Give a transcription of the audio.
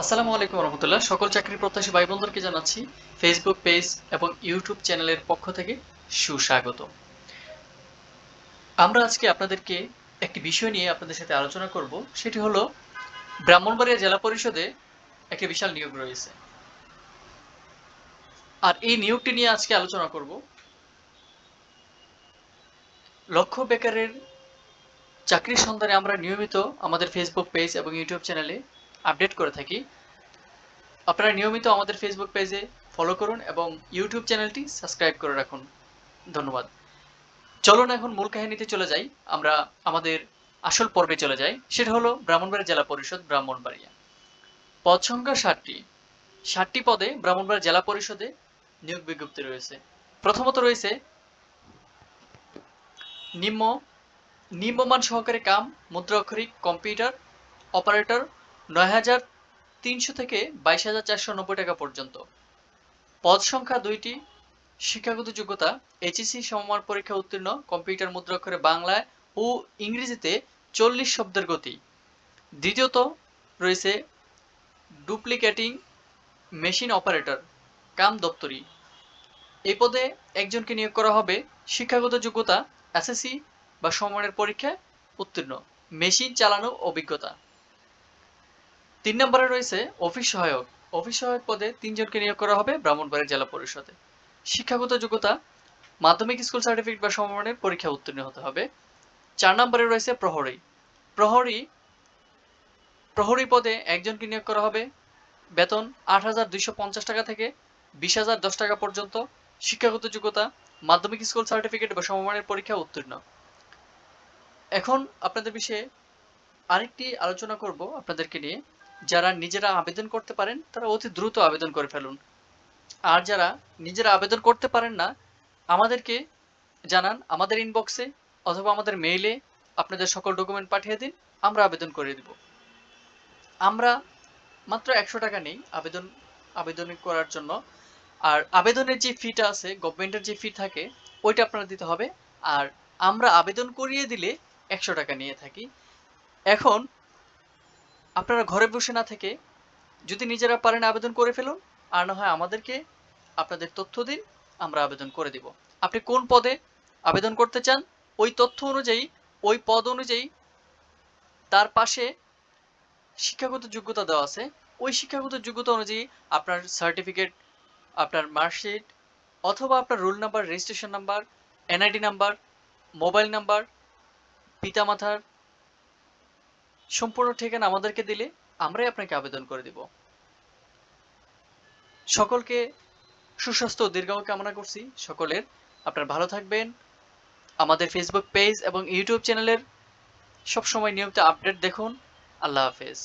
আসসালামু আলাইকুম রহমতুল্লাহ। সকল চাকরি প্রত্যাশী ভাই বোনদেরকে জানাচ্ছি ফেসবুক পেজ এবং ইউটিউব চ্যানেলের পক্ষ থেকে সুস্বাগত আমরা আজকে আপনাদেরকে একটি বিষয় নিয়ে আপনাদের সাথে আলোচনা করব, সেটি হলো ব্রাহ্মণবাড়িয়া জেলা পরিষদে একটি বিশাল নিয়োগ রয়েছে। আর এই নিয়োগটি নিয়ে আজকে আলোচনা করব লক্ষ বেকারের চাকরির সন্ধানে আমরা নিয়মিত আমাদের ফেসবুক পেজ এবং ইউটিউব চ্যানেলে আপডেট করে থাকি। আপনারা নিয়মিত আমাদের ফেসবুক পেজে ফলো করুন এবং ইউটিউব চ্যানেলটি সাবস্ক্রাইব করে রাখুন। ধন্যবাদ। চলুন এখন মূল কাহিনীতে চলে যাই। আমরা আমাদের আসল পর্বে চলে যাই। সেটা হলো ব্রাহ্মণবাড়িয়া জেলা পরিষদ, ব্রাহ্মণবাড়িয়া। পদ সংখ্যা ষাটটি ষাটটি পদে ব্রাহ্মণবাড়িয়া জেলা পরিষদে নিয়োগ বিজ্ঞপ্তি রয়েছে। প্রথমত রয়েছে, নিম্ন, নিম্নমান সহকারী কাম মুদ্রা অক্ষরিক কম্পিউটার, অপারেটর নয় হাজার তিনশো থেকে বাইশ হাজার চারশো নব্বই টাকা পর্যন্ত। পদ সংখ্যা দুইটি। শিক্ষাগত যোগ্যতা এইচএসসি সমমান পরীক্ষা উত্তীর্ণ, কম্পিউটার মুদ্রাক্ষরে বাংলায় ও ইংরেজিতে চল্লিশ শব্দের গতি। দ্বিতীয়ত রয়েছে ডুপ্লিকেটিং মেশিন অপারেটর, কাম দপ্তরি। এই পদে একজনকে নিয়োগ করা হবে। শিক্ষাগত যোগ্যতা এসএসসি বা সমমানের পরীক্ষায় উত্তীর্ণ। মেশিন চালানো অভিজ্ঞতা। তিন নম্বরে রয়েছে অফিস সহায়ক। অফিস সহায়ক পদে তিনজনকে নিয়োগ করা হবে ব্রাহ্মণবাড়িয়া জেলা পরিষদে। শিক্ষাগত যোগ্যতা, মাধ্যমিক স্কুল সার্টিফিকেট বা সমমানের পরীক্ষা উত্তীর্ণ হতে হবে। চার নম্বরে রয়েছে প্রহরী। প্রহরী প্রহরী পদে একজনকে নিয়োগ করা হবে। বেতন আট হাজার দুইশো পঞ্চাশ টাকা থেকে বিশ টাকা পর্যন্ত। শিক্ষাগত যোগ্যতা, মাধ্যমিক স্কুল সার্টিফিকেট বা সমমানের পরীক্ষা উত্তীর্ণ। এখন আপনাদের বিষয়ে আরেকটি আলোচনা করব আপনাদেরকে নিয়ে। যারা নিজেরা আবেদন করতে পারেন, তারা অতি দ্রুত আবেদন করে ফেলুন। আর যারা নিজেরা আবেদন করতে পারেন না, আমাদেরকে জানান আমাদের ইনবক্সে অথবা আমাদের মেইলে আপনাদের সকল ডকুমেন্ট পাঠিয়ে দিন, আমরা আবেদন করে দিব। আমরা মাত্র একশো টাকা নেই আবেদন আবেদন করার জন্য। আর আবেদনের যে ফিটা আছে গভর্নমেন্টের যে ফি থাকে, ওইটা আপনারা দিতে হবে। আর আমরা আবেদন করিয়ে দিলে একশো টাকা নিয়ে থাকি। এখন আপনারা ঘরে বসে না থেকে যদি নিজেরা পারেন আবেদন করে ফেলুন, আর না হয় আমাদেরকে আপনাদের তথ্য দিন, আমরা আবেদন করে দিব। আপনি কোন পদে আবেদন করতে চান, ওই তথ্য অনুযায়ী, ওই পদ অনুযায়ী তার পাশে শিক্ষাগত যোগ্যতা দেওয়া আছে। ওই শিক্ষাগত যোগ্যতা অনুযায়ী আপনার সার্টিফিকেট আপনার মার্কশিট অথবা আপনার roll number registration number NID number mobile number পিতামাতার সম্পূর্ণ ঠিকানা আমাদেরকে দিলে আমরাই আপনাকে আবেদন করে দিব। সকলকে সুস্বাস্থ্য দীর্ঘ কামনা করছি। সকলের আপনার ভালো থাকবেন। আমাদের ফেসবুক পেজ এবং ইউটিউব চ্যানেলের সবসময় নিয়মিত আপডেট দেখুন। আল্লাহ হাফেজ।